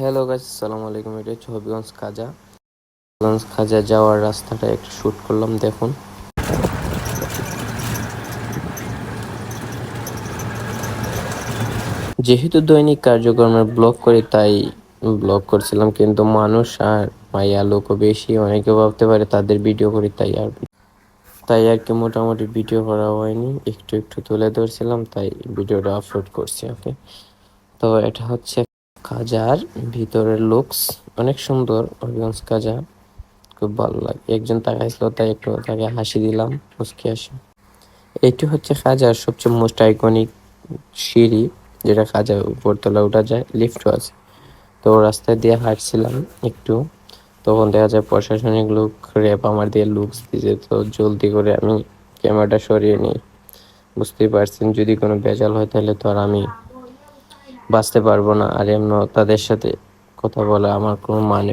Hello guys আসসালামু আলাইকুম। এটা হচ্ছে হবিগঞ্জ খাজা। হবিগঞ্জ খাজা যাওয়ার রাস্তাটা একটু শ্যুট করলাম, দেখুন। যেহেতু দৈনিক কার্যক্রমের ব্লগ করি, তাই ব্লগ করছিলাম, কিন্তু মানুষ আর মাইয়া লোকও বেশি, অনেকে ভাবতে পারে তাদের ভিডিও করি, তাই আর তাই আর কি মোটামুটি ভিডিও করা হয়নি। একটু একটু তুলে ধরছিলাম, তাই ভিডিওটা আপলোড করছি ওকে তো এটা হচ্ছে খাজার ভিতরের লুকস অনেক সুন্দর হবিগঞ্জ খাজা খুব ভালো লাগে। একজন তাকাইছিল, তাই একটু তাকে হাসি দিলাম মুসকি হাসি এইটি হচ্ছে খাজার সবচেয়ে মোস্ট আইকনিক সিঁড়ি, যেটা খাজা উপরতলা উঠা যায় লিফটও আছে। তো রাস্তায় দিয়ে হাঁটছিলাম একটু, তখন দেখা যায় প্রশাসনিক লোক র্যাপ আমার দিয়ে লুকস দিয়েছে তো জলদি করে আমি ক্যামেরাটা সরিয়ে নিই। বুঝতেই পারছেন, যদি কোনো বেজাল হয় তাহলে তো আর আমি বাঁচতে পারব না। আর এমন তাদের সাথে কথা বলা আমার কোনো মানে